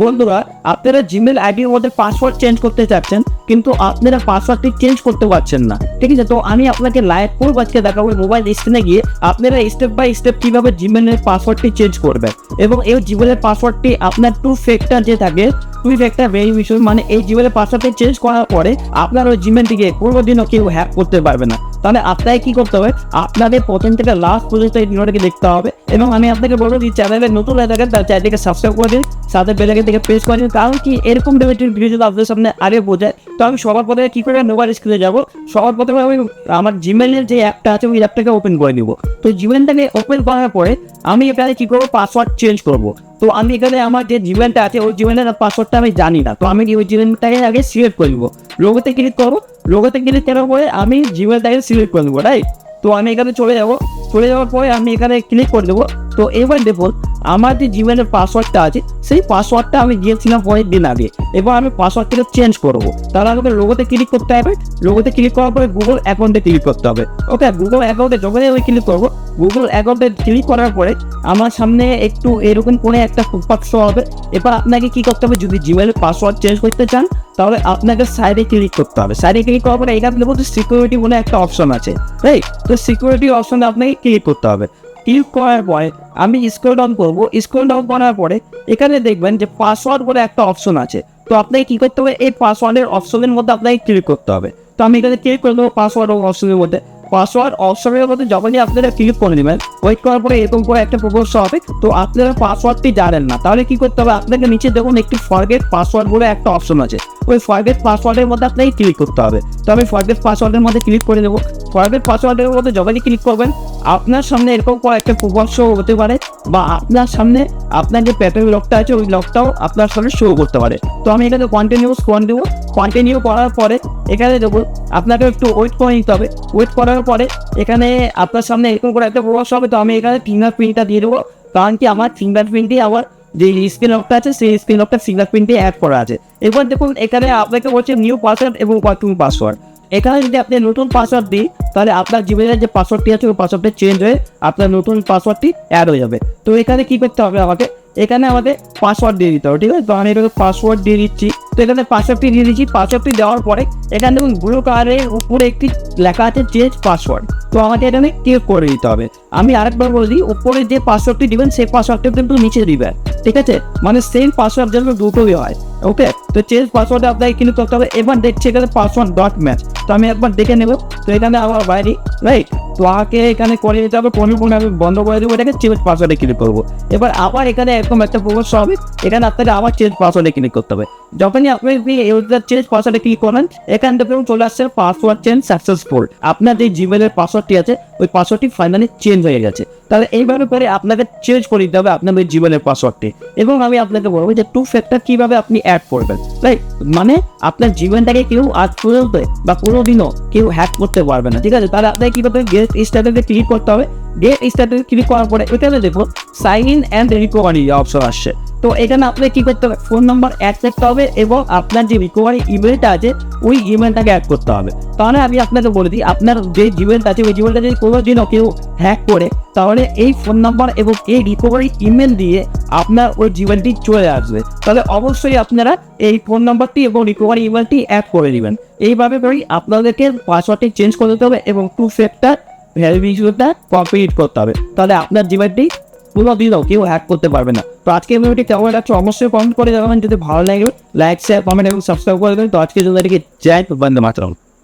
বন্ধুরা, আপনারা জিমেল আইডির মধ্যে পাসওয়ার্ড চেঞ্জ করতে চাচ্ছেন, কিন্তু আপনারা পাসওয়ার্ডটি চেঞ্জ করতে পারছেন না। ঠিক আছে? তো আমি আপনাকে লাইভ প্রুফ আজকে দেখাবো মোবাইল স্ক্রিনে গিয়ে আপনারা স্টেপ বাই স্টেপ কীভাবে জিমেলের পাসওয়ার্ডটি চেঞ্জ করবেন। এবং এই জিমেলের পাসওয়ার্ডটি আপনার টু ফ্যাক্টর যে থাকে টু ফ্যাক্টর ভেরিফিকেশন মানে এই জিমেলের পাসওয়ার্ডটি চেঞ্জ করার পরে আপনার ওই জিমেলটিকে কোনোদিনও কেউ হ্যাক করতে পারবে না। তাহলে আপনাকে কি করতে হবে? আপনাদের প্রথম থেকে লাস্ট পর্যন্ত এই ভিডিওটাকে দেখতে হবে এবং আমি আপনাকে বলব যে চ্যানেলে নতুন হয়ে থাকেন তার চ্যানেলটিকে সাবস্ক্রাইব করে দিন, সাথে বেলাকে থেকে প্রেস করে দিন, কারণ কি এরকম রিলেটেড ভিডিও যদি আপনাদের সামনে আগে বোঝায় তো আমি সবার প্রথমে কী করে মোবাইল স্ক্রিনে যাব? সবার প্রথমে আমি আমার জিমেলের যে অ্যাপটা আছে, ওই অ্যাপটাকে ওপেন করে নিব। তো জিমেলটাকে ওপেন করার পরে আমি এখানে কী করব? পাসওয়ার্ড চেঞ্জ করব। তো আমি এখানে আমার যে জিমেলটা আছে, ওই জিমেলের পাসওয়ার্ডটা আমি জানি না। তো আমি ওই জিমেলটাকে আগে সিলেক্ট করে নিবো? লোগোতে ক্লিক করব? লোগোতে ক্লিক করার পরে আমি জিমেলটাকে সিলেক্ট করে নেব রাইট তো আমি এখানে চলে যাব। চলে যাওয়ার পরে আমি এখানে ক্লিক করে দেবো। তো এবার দেখুন আমার যে জিমেলের পাসওয়ার্ডটা আছে, সেই পাসওয়ার্ডটা আমি দিয়েছিলাম পরের দিন আগে। এবার আমি পাসওয়ার্ডটাকে চেঞ্জ করব। তাহলে আমাকে লোগোতে ক্লিক করতে হবে। লোগোতে ক্লিক করার পরে গুগল অ্যাকাউন্টে ক্লিক করতে হবে। ওকে গুগল অ্যাকাউন্টে যখনই আমি ক্লিক করব গুগল অ্যাকাউন্টে ক্লিক করার পরে আমার সামনে একটু এরকম কোনো একটা শো হবে। এবার আপনাকে কি করতে হবে? যদি জিমেলের পাসওয়ার্ড চেঞ্জ করতে চান, তাহলে আপনাকে সাইডে ক্লিক করতে হবে। সাইডে ক্লিক করার পরে এখানে সিকিউরিটি বলে একটা অপশন আছে। রাইট তো সিকিউরিটি অপশনে আপনাকে ক্লিক করতে হবে। ক্লিক করার পরে আমি স্ক্রল ডাউন করব। স্ক্রল ডাউন করার পরে এখানে দেখবেন যে পাসওয়ার্ড বলে একটা অপশন আছে। তো আপনাকে কী করতে হবে? এই পাসওয়ার্ডের অপশনের মধ্যে আপনাকে ক্লিক করতে হবে। তো আমি এখানে ক্লিক করে দেবো পাসওয়ার্ড অপশনের মধ্যে। পাসওয়ার্ড অপশনের মধ্যে যখনই আপনারা ক্লিক করে নেবেন ওয়েট করার পরে এরকম করে একটা প্রপোজ হবে। তো আপনারা পাসওয়ার্ডটি জানেন না। তাহলে কি করতে হবে? আপনাকে নিচে দেখুন একটি ফরগেট পাসওয়ার্ড বলে একটা অপশন আছে। ওই ফরগেট পাসওয়ার্ডের মধ্যে আপনাকে ক্লিক করতে হবে। তো আমি ফরগেট পাসওয়ার্ডের মধ্যে ক্লিক করে দেবো ফরগেট পাসওয়ার্ডের মধ্যে যখনই ক্লিক করবেন আপনার সামনে এরকম করে একটা প্রপোজ শো হতে পারে বা আপনার সামনে আপনার যে প্যাটার্ন লকটা আছে, ওই লকটাও আপনার সামনে শো করতে পারে। তো আমি এখানে কন্টিনিউ করে দেবো কন্টিনিউ করার পরে এখানে দেখুন আপনাকে একটু ওয়েট করে নিতে হবে। ওয়েট করার পরে এখানে আপনার সামনে এরকম করে একটা প্রবাস হবে, তো আমি এখানে ফিঙ্গার প্রিন্টটা দিয়ে দেবো। কারণ কি আমার ফিঙ্গার প্রিন্টই আমার যে স্ক্রিন লকটা আছে, সেই স্ক্রিন লকটা ফিঙ্গার প্রিন্টে অ্যাড করা আছে। এবার দেখুন, এখানে আপনাকে বলছে নিউ পাসওয়ার্ড এবং কন্টিনিউ পাসওয়ার্ড এখানে যদি আপনি নতুন পাসওয়ার্ড দিই, তাহলে আপনার জিমেলের যে পাসওয়ার্ডটি আছে, ওই পাসওয়ার্ডটা চেঞ্জ হয়ে আপনার নতুন পাসওয়ার্ডটি অ্যাড হয়ে যাবে। তো এখানে কি করতে হবে আমাকে? এখানে আমাদের পাসওয়ার্ড দিয়ে দিতে হবে, ঠিক আছে? তো আমি এটাকে পাসওয়ার্ড দিয়ে দিচ্ছি। তো এখানে পাসওয়ার্ডটি দিয়ে দিচ্ছি। পাসওয়ার্ডটি দেওয়ার পরে এখানে দেখুন ব্লু কালারের উপরে একটি লেখা আছে চেঞ্জ পাসওয়ার্ড তো আমাকে এখানে ক্লিক করে দিতে হবে। আমি আরেকবার বলে দিই, উপরে যে পাসওয়ার্ডটি দিবেন, সেই পাসওয়ার্ডটি কিন্তু নিচে দিবেন, ঠিক আছে? মানে সেম পাসওয়ার্ড যেন দুটোই হয়। ওকে তো চেঞ্জ পাসওয়ার্ডে আপনাকে কিন্তু করতে হবে এবার দেখছি এখানে পাসওয়ার্ড ডট ম্যাচ তো আমি একবার দেখে নেব। তো এখানে আমার বাইরে রাইট তো আমাকে এখানে করে দিতে হবে পনেরো পনেরো আমি বন্ধ করে দেবো, এটাকে চেঞ্জ পাসওয়ার্ডে ক্লিক করব। এবার আবার এখানে এরকম একটা প্রবেশ হবে এখানে আপনাকে আবার চেঞ্জ পাসওয়ার্ডে ক্লিক করতে হবে। যখনই আপনি চেঞ্জ পাসওয়ার্ডে ক্লিক করেন, এখান থেকে চলে আসছে পাসওয়ার্ড চেঞ্জ সাকসেসফুল আপনার যে জিমেলের পাসওয়ার্ডটি আছে, ওই পাসওয়ার্ডটি ফাইনালি চেঞ্জ হয়ে গেছে। তাহলে এইভাবে করে আপনাকে চেঞ্জ করে দিতে হবে আপনার ওই জিমেলের পাসওয়ার্ডটি এবং আমি আপনাকে বলব যে টু ফ্যাক্টর কীভাবে আপনি অ্যাড করবেন। রাইট মানে আপনার জীবনটাকে কেউ আজ পর্যন্ত বা কোনো দিনও কেউ হ্যাক করতে পারবে না, ঠিক আছে? তাহলে আপনাকে কী করতে হবে গেট স্টার্টারে ক্লিক করতে হবে? গেট স্টার্টারে ক্লিক করার পরে এখানে দেখুন sign in and recovery option আসছে। তো এখানে আপনাকে কী করতে হবে? ফোন নাম্বার অ্যাড করতে হবে এবং আপনার যে রিকভারি ইমেলটা আছে, ওই ইমেলটাকে অ্যাড করতে হবে। তাহলে আমি আপনাকে বলে দিই, আপনার যে জিমেলটা আছে, ওই জিমেলটা যদি কোনো দিনও কেউ হ্যাক করে তাহলে এই ফোন নাম্বার এবং এই রিকভারি ইমেল দিয়ে আপনার ওই জিমেলটি চলে আসবে। তাহলে অবশ্যই আপনারা এই ফোন নাম্বারটি এবং রিকভারি ইমেলটি অ্যাড করে দিবেন এইভাবে করেই আপনাদেরকে পাসওয়ার্ডটি চেঞ্জ করে দিতে হবে এবং টু ফ্যাক্টর ভ্যারিফিকেশনটা কমপ্লিট করতে হবে। তাহলে আপনার জিমেলটি কোনো দিনও কেউ হ্যাক করতে পারবে না। তো আজকে ভিডিওটি কেমন লাগছে অবশ্যই কমেন্ট করে জানাবেন। যদি ভালো লাগে লাইক শেয়ার কমেন্ট এবং সাবস্ক্রাইব করে দেবেন। তো আজকে জন্য এটিকে জয় বন্দে মাতরম।